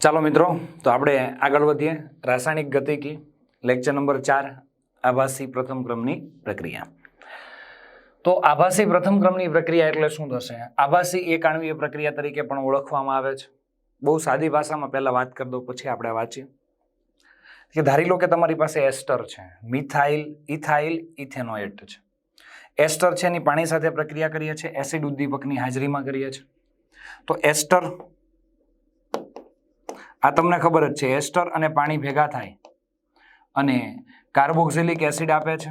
ચાલો મિત્રો, તો આપણે આગળ વધીએ. રાસાયણિક ગતિકી લેક્ચર નંબર ચાર, આભાસી પ્રથમ ક્રમની પ્રક્રિયા. તો આભાસી પ્રથમ ક્રમની પ્રક્રિયા એટલે શું થશે? આભાસી એક આણ્વીય પ્રક્રિયા તરીકે પણ ઓળખવામાં આવે છે. બહુ સાદી ભાષામાં પહેલાં વાત કરી દો પછી આપણે વાંચીએ. કે ધારી લો કે તમારી પાસે એસ્ટર છે, મિથાઇલ, ઇથાઇલ, ઇથેનોએટ છે. એસ્ટર છે એની પાણી સાથે પ્રક્રિયા કરીએ છીએ, એસિડ ઉદ્દીપકની હાજરીમાં કરીએ છીએ. તો એસ્ટર આ તમને ખબર જ છે, એસ્ટર અને પાણી ભેગા થાય અને કાર્બોક્સિલિક એસિડ આપે છે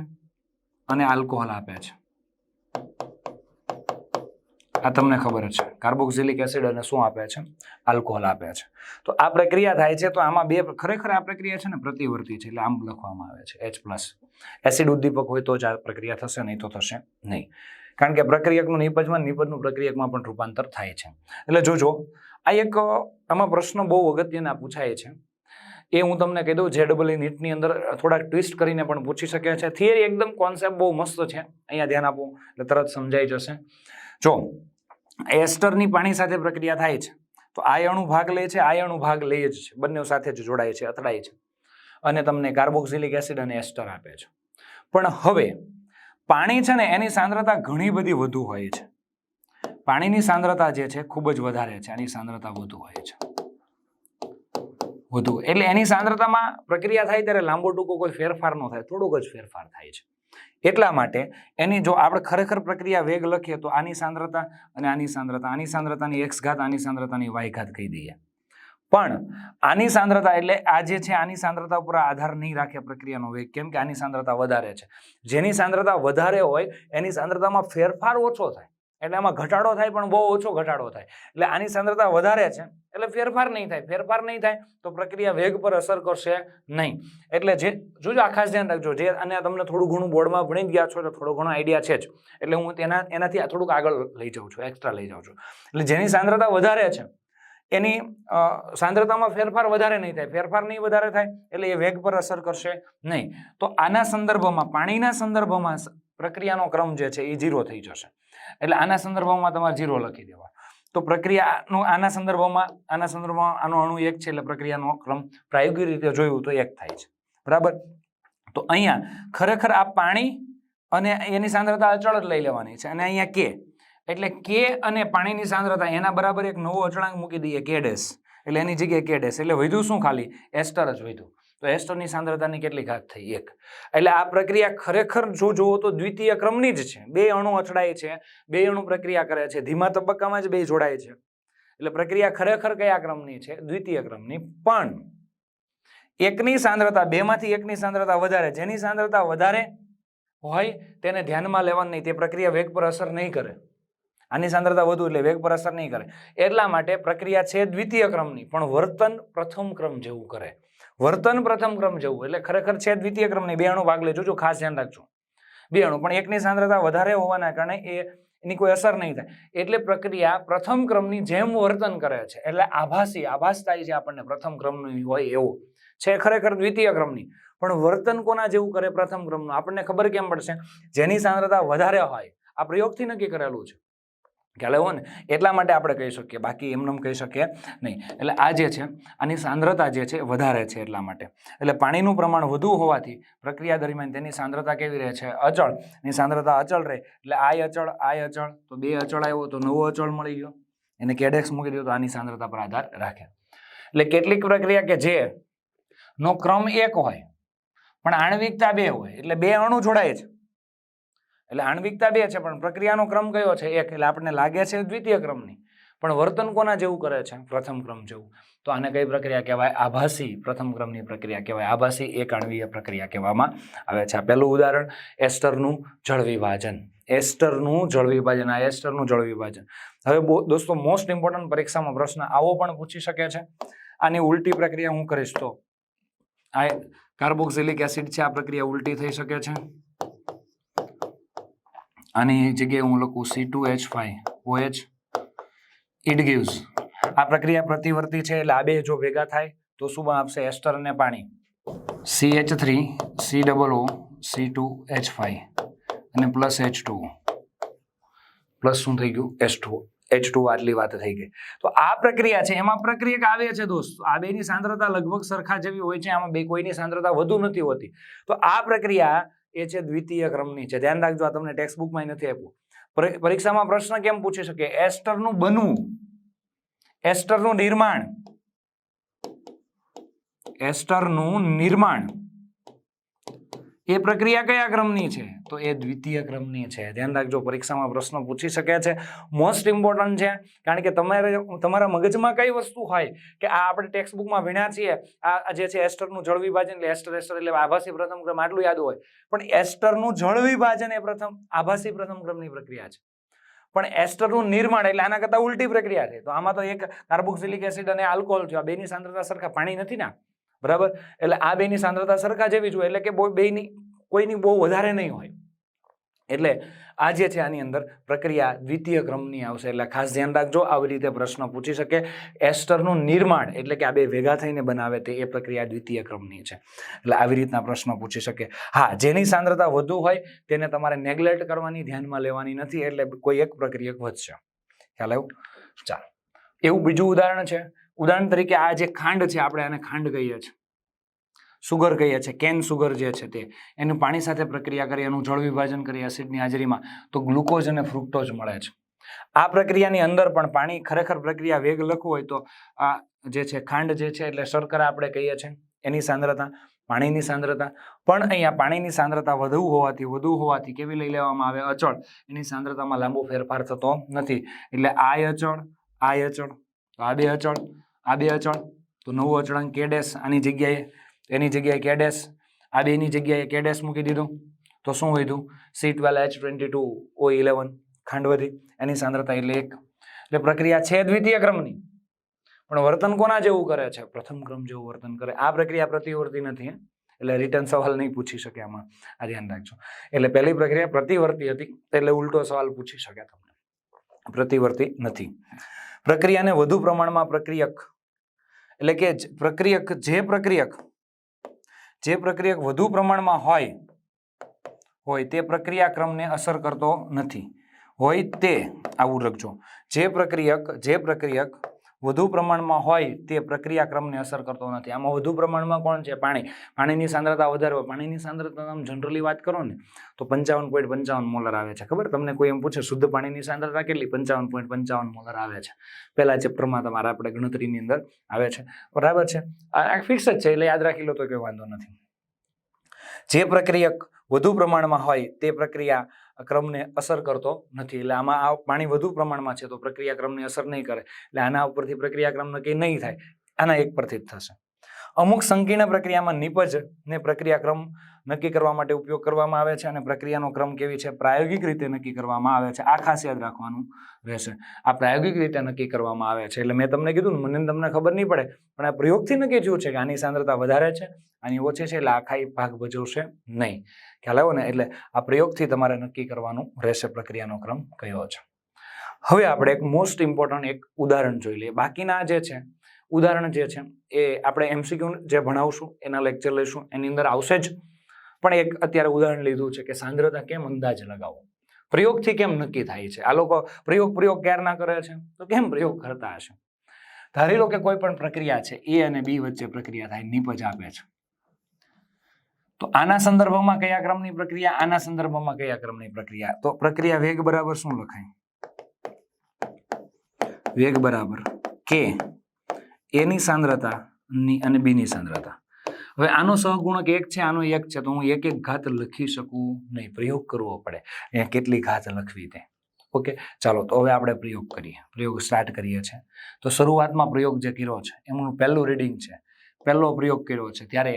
અને આલ્કોહોલ આપે છે. આ તમને ખબર છે, કાર્બોક્સિલિક એસિડ અને શું આપે છે? આલ્કોહોલ આપે છે. તો આ પ્રક્રિયા થાય છે, તો આમાં બે ખરેખર આ પ્રક્રિયા છે ને પ્રતિવર્તી છે, એટલે આમ લખવામાં આવે છે એચ પ્લસ એસિડ ઉદ્દીપક હોય તો જ આ પ્રક્રિયા થશે, નહીં તો થશે નહીં. કારણ કે પ્રક્રિયકનું નિપજમાં નિપજનું પ્રક્રિયકમાં પણ રૂપાંતર થાય છે. એટલે જોજો આ એક, આમાં પ્રશ્ન બહુ અગત્યના પૂછાય છે. એ હું તમને કહી દઉં જે ડબલ નીટની અંદર થોડાક ટ્વિસ્ટ કરીને પણ પૂછી શકે છે. થિયરી એકદમ કોન્સેપ્ટ બહુ મસ્ત છે. અહીંયા ધ્યાન આપો, એટલે તરત સમજાઈ જશે. જો, એસ્ટરની પાણી સાથે પ્રક્રિયા થાય છે. તો આ અણુ ભાગ લે છે આયણુ ભાગ લે જ છે. બંને સાથે જ જોડાય છે, અથડાય છે. અને તમને કાર્બોક્સિલિક એસિડ અને એસ્ટર આપે છે. પણ હવે, પાણી છે ને, એની સાંદ્રતા ઘણી બધી વધુ હોય છે. પાણીની સાંદ્રતા જે છે ખૂબ જ વધારે છે. એની સાંદ્રતા વધુ હોય છે. વધુ. એટલે એની સાંદ્રતામાં પ્રક્રિયા થાય ત્યારે લાંબો ટૂંકો કોઈ ફેરફાર ન થાય. થોડોક જ ફેરફાર થાય છે. એટલા માટે એની જો આપણે ખરેખર પ્રક્રિયા વેગ લખીએ તો આની સાંદ્રતા અને આની સાંદ્રતા, આની સાંદ્રતાની એક્સ ઘાત, આની સાંદ્રતાની વાય ઘાત કહી દઈએ. પણ આની સાંદ્રતા એટલે આ જે છે આની સાંદ્રતા ઉપર આધાર નહીં રાખે પ્રક્રિયાનો વેગ. કેમ કે આની સાંદ્રતા વધારે છે. જેની સાંદ્રતા વધારે હોય એની સાંદ્રતામાં ફેરફાર ઓછો થાય. એટલે એમાં ઘટાડો થાય પણ બહુ ઓછો ઘટાડો થાય. એટલે આની સાંદ્રતા વધારે છે, એટલે ફેરફાર નહીં થાય. ફેરફાર નહીં થાય તો પ્રક્રિયા વેગ પર અસર કરશે નહીં. એટલે જે, જોજો આ ખાસ ધ્યાન રાખજો. જે અને તમને થોડું ઘણું બોર્ડમાં ભણી ગયા છો એટલે થોડો ઘણો આઈડિયા છે જ. એટલે હું તેના, એનાથી આ થોડુંક આગળ લઈ જાઉં છું, એક્સ્ટ્રા લઈ જાઉં છું. એટલે જેની સાંદ્રતા વધારે છે, એની સાંદ્રતામાં ફેરફાર વધારે નહીં થાય. ફેરફાર નહીં વધારે થાય એટલે એ વેગ પર અસર કરશે નહીં. તો આના સંદર્ભમાં, પાણીના સંદર્ભમાં પ્રક્રિયાનો ક્રમ જે છે એ ઝીરો થઈ જશે. એટલે આના સંદર્ભમાં તમારે ઝીરો લખી દેવા. તો પ્રક્રિયાનો આના સંદર્ભમાં આના સંદર્ભમાં આનો અણુ એક છે એટલે પ્રક્રિયાનો ક્રમ પ્રાયોગિક રીતે જોયું તો એક થાય છે. બરાબર? તો અહીંયા ખરેખર આ પાણી અને એની સાંદ્રતા અચળ જ લઈ લેવાની છે. અને અહીંયા કે, એટલે કે અને પાણીની સાંદ્રતા એના બરાબર એક નવો અચળાંક મૂકી દઈએ કે ડેશ. એટલે એની જગ્યાએ કે ડેશ. એટલે વધ્યું શું ખાલી? એસ્ટર જ વધ્યું. તો એસ્ટોનની સાંદ્રતાની કેટલી ઘાત થઈ? એક. એટલે આ પ્રક્રિયા ખરેખર જો જુઓ તો દ્વિતીય ક્રમની જ છે. બે અણુ અથડાય છે, બે અણુ પ્રક્રિયા કરે છે. ધીમા તબક્કામાં જ બે જોડાય છે. એટલે પ્રક્રિયા ખરેખર કયા ક્રમની છે? દ્વિતીય ક્રમની. પણ એકની સાંદ્રતા બેમાંથી એકની સાંદ્રતા વધારે, જેની સાંદ્રતા વધારે હોય તેને ધ્યાનમાં લેવાની નહીં. તે પ્રક્રિયા વેગ પર અસર નહીં કરે. આની સાંદ્રતા વધુ એટલે વેગ પર અસર નહીં કરે. એટલા માટે પ્રક્રિયા છે દ્વિતીય ક્રમની. પણ વર્તન પ્રથમ ક્રમ જેવું કરે. વર્તન પ્રથમ ક્રમ જેવું એટલે ખરેખર છે દ્વિતીય ક્રમની બે અણુ ભાગ લેજો જો ખાસ ધ્યાન રાખજો. બે અણુ, પણ એકની સાંદ્રતા વધારે હોવાના કારણે એ, એની કોઈ અસર નહીં થાય. એટલે પ્રક્રિયા પ્રથમ ક્રમની જેમ વર્તન કરે છે. એટલે આભાસી, આભાસ થાય છે આપણને પ્રથમ ક્રમની હોય એવું. છે ખરેખર દ્વિતીય ક્રમની. પણ વર્તન કોના જેવું કરે પ્રથમ ક્રમનું? આપણને ખબર કેમ પડશે? જેની સાંદ્રતા વધારે હોય. આ પ્રયોગથી નક્કી કરેલું છે. ખ્યાલ આવ્યો ને? એટલા માટે આપણે કહી શકીએ, બાકી એમને એમ કહી શકીએ નહીં. એટલે આ જે છે, આની સાંદ્રતા જે છે વધારે છે એટલા માટે. એટલે પાણીનું પ્રમાણ વધુ હોવાથી પ્રક્રિયા દરમિયાન તેની સાંદ્રતા કેવી રહે છે? અચળ. એની સાંદ્રતા અચળ રહે. એટલે આય અચળ આય અચળ. તો બે અચળ આવ્યો, તો નવો અચળ મળી ગયો. એને કેડેક્સ મૂકી દીધો, તો આની સાંદ્રતા પર આધાર રાખે. એટલે કેટલીક પ્રક્રિયા કે જે નો ક્રમ એક હોય, પણ આણ્વિકતા બે હોય. એટલે બે અણુ જોડાય છે. એટલે આણ્વિકતા બે છે, પણ પ્રક્રિયાનો ક્રમ કયો છે? એક એટલે આપણને લાગે છે દ્વિતીય ક્રમની. પણ વર્તન કોના જેવું કરે છે? પ્રથમ ક્રમ જેવું. તો આને કઈ પ્રક્રિયા કહેવાય? આભાસી. પ્રથમ ક્રમની પ્રક્રિયા કહેવાય. આભાસી એક આણવીય પ્રક્રિયા કહેવામાં આવે છે. આ પહેલું ઉદાહરણ, એસ્ટરનું જળવિભાજન. એસ્ટરનું જળવિભાજન. આ એસ્ટરનું જળવિભાજન. હવે દોસ્તો મોસ્ટ ઇમ્પોર્ટન્ટ પરીક્ષામાં પ્રશ્ન આવો પણ પૂછી શકે છે. આની ઉલટી પ્રક્રિયા હું કરીશ તો. આ કાર્બોક્સિલિક એસિડ છે, આ પ્રક્રિયા ઉલટી થઈ શકે છે. આની જગ્યાએ હું લખું C two H five O H it gives આ પ્રક્રિયા પ્રતિવર્તી છે એટલે આ બે જો ભેગા થાય તો શું આપશે એસ્ટર અને પાણી. C H three C double O C two H five અને પ્લસ એચ ટુ પ્લસ શું થઈ ગયું? એચ ટુ એચ ટુ આટલી વાત થઈ ગઈ. તો આ પ્રક્રિયા છે. એમાં પ્રક્રિયક આવે છે દોસ્ત. આ બેની સાંદ્રતા લગભગ સરખા જેવી હોય છે. આમાં બે કોઈની સાંદ્રતા વધુ નથી હોતી. તો આ પ્રક્રિયા એ છે દ્વિતીય ક્રમની છે. ધ્યાન રાખજો, આ તમને ટેક્સ્ટ બુકમાં નથી આપ્યું. પરીક્ષામાં પ્રશ્ન કેમ પૂછી શકે એસ્ટરનું બનવું, એસ્ટરનું નિર્માણ એસ્ટરનું નિર્માણ. એ પ્રક્રિયા કયા ક્રમની છે? તો એ દ્વિતીય ક્રમની છે. ધ્યાન રાખજો, પરીક્ષામાં પ્રશ્ન પૂછી શકે છે. મોસ્ટ ઇમ્પોર્ટન્ટ છે, કારણ કે તમારે, તમારા મગજમાં કઈ વસ્તુ હોય કે આ આપણે ટેક્સ્ટ બુકમાં ભણ્યા છીએ, આ જે છે એસ્ટરનું જળ વિભાજન એટલે એસ્ટર એસ્ટર એટલે આભાસી પ્રથમ ક્રમ, આટલું યાદ હોય. પણ એસ્ટરનું જળ વિભાજન એ પ્રથમ, આભાસી પ્રથમ ક્રમની પ્રક્રિયા છે. પણ એસ્ટરનું નિર્માણ એટલે આના કરતાં ઉલટી પ્રક્રિયા છે. તો આમાં તો એક કાર્બોક્સિલિક એસિડ અને આલ્કોહોલ છે. આ બેની સાંદ્રતા સરખા પાણી નથી ના. બરાબર? એટલે આ બેની સાંદ્રતા સરખા જેવી જોઈએ એટલે કે બેની કોઈની બહુ વધારે નહીં હોય. એટલે આ જે છે આની અંદર પ્રક્રિયા દ્વિતીય ક્રમની આવશે. એટલે ખાસ ધ્યાન રાખજો, આવી રીતે પ્રશ્ન પૂછી શકે. એસ્ટરનું નિર્માણ એટલે કે આ બે ભેગા થઈને બનાવે તે એ પ્રક્રિયા દ્વિતીય ક્રમની છે. એટલે આવી રીતના પ્રશ્ન પૂછી શકે. હા, જેની સાંદ્રતા વધુ હોય તેને તમારે નેગ્લેક્ટ કરવાની ધ્યાનમાં લેવાની નથી, એટલે કોઈ એક પ્રક્રિયક વધશે. ખ્યાલ આવ્યું? ચાલો. એવું બીજું ઉદાહરણ છે. ઉદાહરણ તરીકે આ જે ખાંડ છે, આપણે આને ખાંડ કહીએ છીએ. સુગર કહીએ છીએ, કેન સુગર જે છે તે, એનું પાણી સાથે પ્રક્રિયા કરી, એનું જળ વિભાજન કરી, એસિડની હાજરીમાં, તો ગ્લુકોઝ અને ફ્રુક્ટોઝ મળે છે. આ પ્રક્રિયાની અંદર પણ પાણી ખરેખર પ્રક્રિયા વેગ લખવું હોય તો આ જે છે, ખાંડ જે છે, એટલે શર્કરા આપણે કહીએ છીએ, એની સાંદ્રતા, પાણીની સાંદ્રતા, પણ અહીંયા પાણીની સાંદ્રતા વધુ હોવાથી વધુ હોવાથી કેવી લઈ લેવામાં આવે? અચળ. એની સાંદ્રતામાં લાંબો ફેરફાર થતો નથી. એટલે આ અચળ આ અચળ તો આ બે અચળ, આ બે અચળ. તો નવું અચળાંક કેડેસ આની જગ્યાએ, એની જગ્યાએ કેડેસ આ બેની જગ્યાએ કેડેસ મૂકી દીધું. તો શું વધ્યું? C twelve H twenty two O eleven ખાંડવધી એની સાંદ્રતા એટલે એક. એટલે પ્રક્રિયા છે દ્વિતીય ક્રમની. પણ વર્તન કોના જેવું કરે છે? પ્રથમ ક્રમ જેવું વર્તન કરે. આ પ્રક્રિયા પ્રતિવર્તી નથી એટલે રિટર્ન સવાલ નહીં પૂછી શકે આમાં. આ ધ્યાન રાખજો. એટલે પહેલી પ્રક્રિયા પ્રતિવર્તી હતી, એટલે ઉલટો સવાલ પૂછી શકે તમને. પ્રતિવર્તી નથી. પ્રક્રિયાને વધુ પ્રમાણમાં પ્રક્રિયક. એટલે કે પ્રક્રિયક જે પ્રક્રિયક જે પ્રક્રિયક વધુ પ્રમાણમાં હોય હોય તે પ્રક્રિયાક્રમને અસર કરતો નથી. હોય તે, આવું લખજો. જે પ્રક્રિયક જે પ્રક્રિયક વધુ પ્રમાણમાં હોય તે પ્રક્રિયા ક્રમને અસર કરતો નથી. આમાં વધુ પ્રમાણમાં કોણ છે? પાણી. પાણીની સાંદ્રતા વધારે હોય પાણીની સાંદ્રતા તમે જનરલી વાત કરો ને, તો પંચાવન પોઈન્ટ પંચાવન મોલર આવે છે. ખબર? તમને કોઈ એમ પૂછે, શુદ્ધ પાણીની સાંદ્રતા કેટલી? પંચાવન પોઈન્ટ પંચાવન મોલર આવે છે. પહેલા ચેપ્ટરમાં તમારા આપણે ગણતરીની અંદર આવે છે. બરાબર છે? આ ફિક્સ જ છે. એટલે યાદ રાખી લો તો કોઈ વાંધો નથી. જે પ્રક્રિયક વધુ પ્રમાણમાં હોય તે પ્રક્રિયા ક્રમને અસર કરતો નથી. એટલે આમાં આ પાણી વધુ પ્રમાણમાં છે તો પ્રક્રિયા ક્રમને અસર નહીં કરે. એટલે આના ઉપરથી પ્રક્રિયા ક્રમ નક્કી નહીં થાય. આના એક પરથી જ થશે. અમુક સંકીર્ણ પ્રક્રિયામાં નિપજ ને પ્રક્રિયા ક્રમ નક્કી કરવા માટે ઉપયોગ કરવામાં આવે છે અને પ્રક્રિયાનો ક્રમ કેવી છે? પ્રાયોગિક રીતે નક્કી કરવામાં આવે છે. આ ખાસ યાદ રાખવાનું રહેશે. આ પ્રાયોગિક રીતે નક્કી કરવામાં આવે છે. એટલે મેં તમને કીધું મને તમને ખબર નહીં પડે, પણ આ પ્રયોગથી નક્કી થયું છે કે આની સાંદ્રતા વધારે છે, આની ઓછી છે, એટલે આખા ભાગ ભજવશે નહીં. ખ્યાલ આવ્યો ને એટલે આ પ્રયોગથી તમારે નક્કી કરવાનું રહેશે પ્રક્રિયાનો ક્રમ કયો છે. હવે આપણે એક મોસ્ટ ઇમ્પોર્ટન્ટ એક ઉદાહરણ જોઈ લઈએ. બાકીના જે છે, ઉદાહરણ જે છે, એ આપણે એમસીક્યુ જે ભણાવશું, એના લેક્ચર લઈશું, એની અંદર આવશે જ. પણ એક અત્યારે ઉદાહરણ લીધું છે કે સાંદ્રતા કેમ અંદાજ લગાવો પ્રયોગથી કેમ નક્કી થાય છે? આ લોકો પ્રયોગ પ્રયોગ ક્યારે ના કરે છે? તો કેમ પ્રયોગ કરતા હશે? ધારી લો કે કોઈ પણ પ્રક્રિયા છે, એ અને બી વચ્ચે પ્રક્રિયા થાય, નિપજ આપે છે. તો આના સંદર્ભમાં કયા ક્રમની પ્રક્રિયા, આના સંદર્ભમાં કયા ક્રમની પ્રક્રિયા? તો પ્રક્રિયા વેગ બરાબર શું લખાય? વેગ બરાબર કે એની સાંદ્રતા અને બીની સાંદ્રતા. હવે આનો સહગુણક એક છે, આનો એક છે, તો હું એક એક ઘાત લખી શકું નહીં, પ્રયોગ કરવો પડે. અહીંયા કેટલી ઘાત લખવી તે? ઓકે, ચાલો, તો હવે આપણે પ્રયોગ કરીએ. પ્રયોગ સ્ટાર્ટ કરીએ છીએ તો શરૂઆતમાં પ્રયોગ જે કર્યો છે, એમનું પહેલું રીડિંગ છે. પહેલો પ્રયોગ કર્યો છે, ત્યારે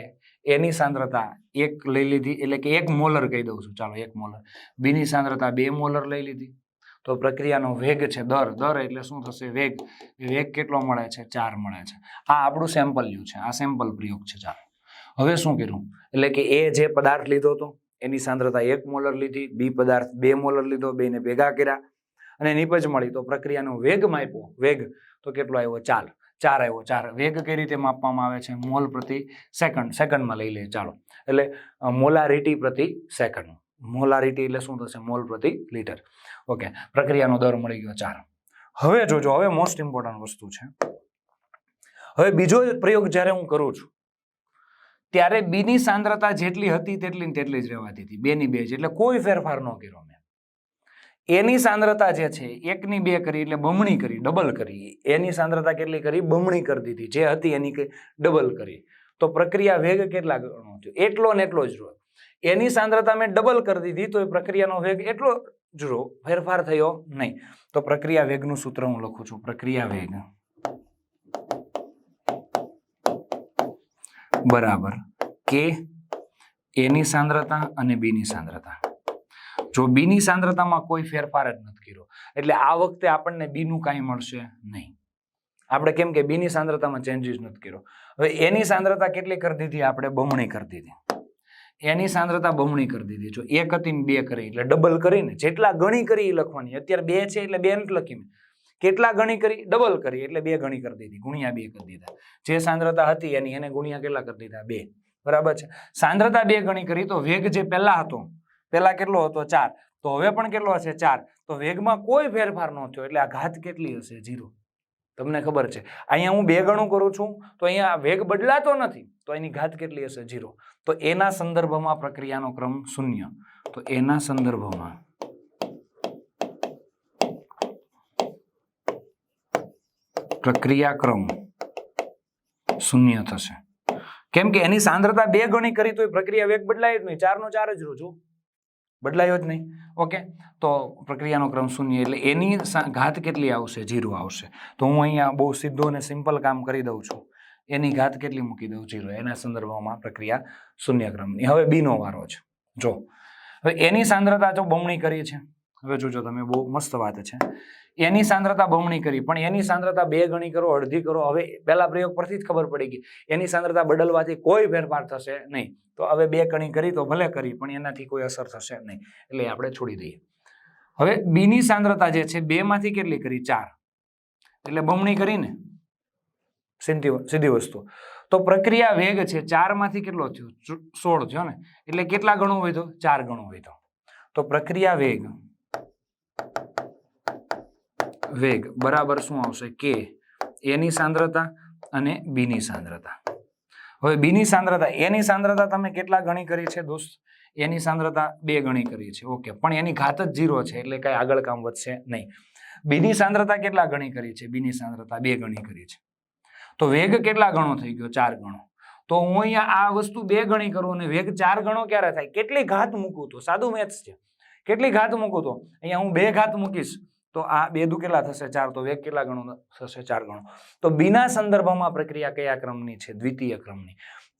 એની સાંદ્રતા એક લઈ લીધી, એટલે કે એક મોલર કહી દઉં છું. ચાલો, એક મોલર. બીની સાંદ્રતા બે મોલર લઈ લીધી. તો પ્રક્રિયાનો વેગ છે દર. દર એટલે શું થશે? વેગ. વેગ કેટલો મળે છે? ચાર મળે છે. આ આપણું સેમ્પલ લ્યું છે. આ સેમ્પલ પ્રયોગ છે. ચાલો. હવે શું કર્યું? એટલે કે એ જે પદાર્થ લીધો હતો, એની સાંદ્રતા એક મોલર લીધી. બી પદાર્થ બે મોલર લીધો, બેને ભેગા કર્યા. અને નીપજ મળી. તો પ્રક્રિયાનો વેગ માપ્યો વેગ તો કેટલો આવ્યો? ચાર ચાર આવ્યો, ચાર. વેગ કઈ રીતે માપવામાં આવે છે? મોલ પ્રતિ સેકન્ડ. સેકન્ડમાં લઈ લઈએ ચાલો. એટલે મોલારિટી પ્રતિ સેકન્ડ. મોલારિટી એટલે શું થશે? મોલ પ્રતિ લીટર. ઓકે. પ્રક્રિયાનો દર મળી ગયો ચાર. હવે જોજો, હવે મોસ્ટ ઇમ્પોર્ટન્ટ વસ્તુ છે. હવે બીજો પ્રયોગ જ્યારે હું કરું છું, ત્યારે બીની સાંદ્રતા જેટલી હતી તેટલી તેટલી જ રહેવાતી હતી. બેની બે જ. એટલે કોઈ ફેરફાર ન કર્યો મેં. એની સાંદ્રતા જે છે, એકની બે કરી એટલે બમણી કરી ડબલ કરી. એની સાંદ્રતા કેટલી કરી? બમણી કરી દીધી. જે હતી એની ડબલ કરી. તો પ્રક્રિયા વેગ કેટલા ગણો થયો? એટલો ને એટલો જ રહ્યો. એની સાંદ્રતા મેં ડબલ કરી દીધી, તો એ પ્રક્રિયાનો વેગ એટલો જ રહ્યો. ફેરફાર થયો નહીં. તો પ્રક્રિયા વેગનું સૂત્ર હું લખું છું. પ્રક્રિયા વેગ. બરાબર. કે એની સાંદ્રતા અને બીની સાંદ્રતા. જો બીની સાંદ્રતામાં કોઈ ફેરફાર જ નથી કર્યો, એટલે આ વખતે આપણને બીનું કાંઈ મળશે નહીં. આપણે કેમ કે બીની સાંદ્રતામાં ચેન્જીસ નથી કર્યો. હવે એની સાંદ્રતા કેટલી કરી દીધી? આપણે બમણી કરી દીધી. એની સાંદ્રતા બમણી કરી દીધી. જો એક હતી બે કરી, એટલે ડબલ કરીને જેટલા ગણી કરી એ લખવાની. અત્યારે બે છે એટલે બે નથી લખી કેટલા ગણી કરી? ડબલ કરી, એટલે બે ગણી કરી દીધી. ગુણ્યા બે કરી દીધા. જે સાંદ્રતા હતી એની, એને ગુણ્યા કેટલા કરી દીધા? બે. બરાબર છે? સાંદ્રતા બે ગણી કરી તો વેગ જે પહેલા હતો પહેલા કેટલો હતો? ચાર. તો હવે પણ કેટલો હશે? ચાર. તો વેગમાં કોઈ ફેરફાર ન થયો. એટલે આ ઘાત કેટલી હશે? જીરો તમને ખબર છે. અહીંયા હું બે ગણું કરું છું. તો અહીંયા વેગ બદલાતો નથી. તો એની ઘાત કેટલી હશે? જીરો તો એના સંદર્ભમાં પ્રક્રિયાનો ક્રમ શૂન્ય. તો એના સંદર્ભમાં પ્રક્રિયા ક્રમ શૂન્ય થશે. કેમ કે એની સાંદ્રતા બે ગણી કરી તો એ પ્રક્રિયા વેગ બદલાય જ નહીં. ચારનો ચાર જ રોજો બદલાયો જ નહીં. ઓકે તો પ્રક્રિયાનો ક્રમ શૂન્ય એટલે એની ઘાત કેટલી આવશે? જીરો આવશે. તો હું અહીંયા બહુ સીધું અને સિમ્પલ કામ કરી દઉં છું. એની ઘાત કેટલી મૂકી દઉં? જીરો એના સંદર્ભમાં પ્રક્રિયા શૂન્ય ક્રમની. હવે બીનો વારો છે. જો. હવે એની સાંદ્રતા જો બમણી કરી છે હવે જોજો તમે, બહુ મસ્ત વાત છે. એની સાંદ્રતા બમણી કરી, પણ એની સાંદ્રતા બે ગણી કરો, અડધી કરો, હવે પહેલા પ્રયોગ પરથી જ ખબર પડી ગઈ. એની સાંદ્રતા બદલવાથી કોઈ ફેરફાર થશે નહીં. તો હવે બે કણી કરી તો ભલે કરી, પણ એનાથી કોઈ અસર થશે નહીં. એટલે આપણે છોડી દઈએ. હવે બીની સાંદ્રતા જે છે બે માંથી કેટલી કરી? ચાર. એટલે બમણી કરીને સીધી સીધી વસ્તુ. તો પ્રક્રિયા વેગ છે ચારમાંથી કેટલો થયો? સોળ થયો ને? એટલે કેટલા ગણો વધ્યો? ચાર ગણો હોય તો પ્રક્રિયા વેગ વેગ બરાબર શું આવશે? કે એની સાંદ્રતા અને બીની સાંદ્રતા. હવે બીની સાંદ્રતા એની સાંદ્રતા તમે કેટલા ગણી કરી છે દોસ્ત? એની સાંદ્રતા બે ગણી કરી છે. ઓકે, પણ એની ઘાત જ જીરો છે, એટલે કઈ આગળ કામ વધશે નહીં. બીની સાંદ્રતા કેટલા ગણી કરી છે? બીની સાંદ્રતા બે ગણી કરી છે. તો વેગ કેટલા ગણો થઈ ગયો? ચાર ગણો. તો હું અહીંયા આ વસ્તુ બે ગણી કરું અને વેગ ચાર ગણો ક્યારે થાય? કેટલી ઘાત મૂકું તો? સાદું મેથ્સ છે. કેટલી ઘાત મૂકું તો? અહીંયા હું બે ઘાત મૂકીશ. તો આ બે દુ કેટલા થશે? ચાર. તો વેગ કેટલા ગણો? થશે ચાર ગણો. તો બીના સંદર્ભમાં પ્રક્રિયા કયા ક્રમની છે? દ્વિતીય ક્રમની.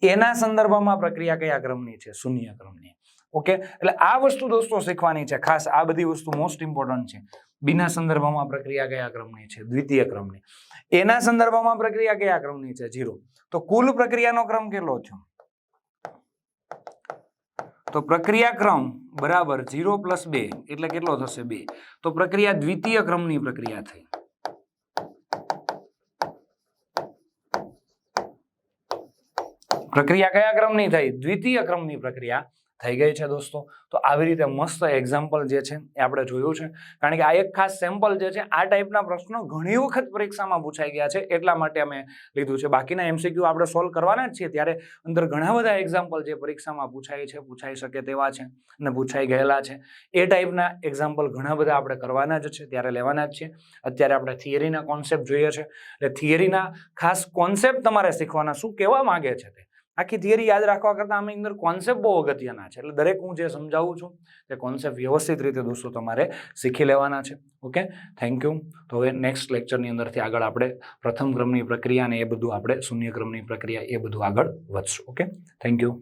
એના સંદર્ભમાં પ્રક્રિયા કયા ક્રમની છે? શૂન્ય ક્રમની. ઓકે? એટલે આ વસ્તુ દોસ્તો શીખવાની છે. ખાસ આ બધી વસ્તુ મોસ્ટ ઇમ્પોર્ટન્ટ છે. બીના સંદર્ભમાં પ્રક્રિયા કયા ક્રમની છે? દ્વિતીય ક્રમની. એના સંદર્ભમાં પ્રક્રિયા કયા ક્રમની છે? જીરો તો કુલ પ્રક્રિયાનો ક્રમ કેટલો થયો? તો પ્રક્રિયા ક્રમ બરાબર જીરો પ્લસ બે એટલે કેટલો થશે બે? તો પ્રક્રિયા દ્વિતીય ક્રમની પ્રક્રિયા થઈ. પ્રક્રિયા કયા ક્રમની થઈ? દ્વિતીય ક્રમની પ્રક્રિયા થઈ ગઈ છે દોસ્તો. તો આવી રીતે મસ્ત એક્ઝામ્પલ જે છે એ આપણે જોયું છે. કારણ કે આ એક ખાસ સેમ્પલ જે છે આ ટાઈપના પ્રશ્નો ઘણી વખત પરીક્ષામાં પૂછાઈ ગયા છે. એટલા માટે અમે લીધું છે. બાકીના એમસીક્યુ આપણે સોલ્વ કરવાના જ છીએ ત્યારે અંદર ઘણા બધા એક્ઝામ્પલ જે પરીક્ષામાં પૂછાય છે, પૂછાઈ શકે તેવા છે અને પૂછાઈ ગયેલા છે. એ ટાઈપના એક્ઝામ્પલ ઘણા બધા આપણે કરવાના જ છે, ત્યારે લેવાના જ છીએ. અત્યારે આપણે થિયરીના કોન્સેપ્ટ જોઈએ છે. એટલે થિયરીના ખાસ કોન્સેપ્ટ તમારે શીખવાના. શું કહેવા માંગે છે તે? આખી થિયરી યાદ રાખવા કરતાં આની અંદર કોન્સેપ્ટ બહુ અગત્યના છે. એટલે દરેક હું જે સમજાવું છું તે કોન્સેપ્ટ વ્યવસ્થિત રીતે દોસ્તો તમારે શીખી લેવાના છે. ઓકે થેન્ક યુ તો હવે નેક્સ્ટ લેક્ચરની અંદરથી આગળ આપણે પ્રથમ ક્રમની પ્રક્રિયા અને એ બધું આપણે શૂન્ય ક્રમની પ્રક્રિયા એ બધું આગળ વધશું. Okay thank you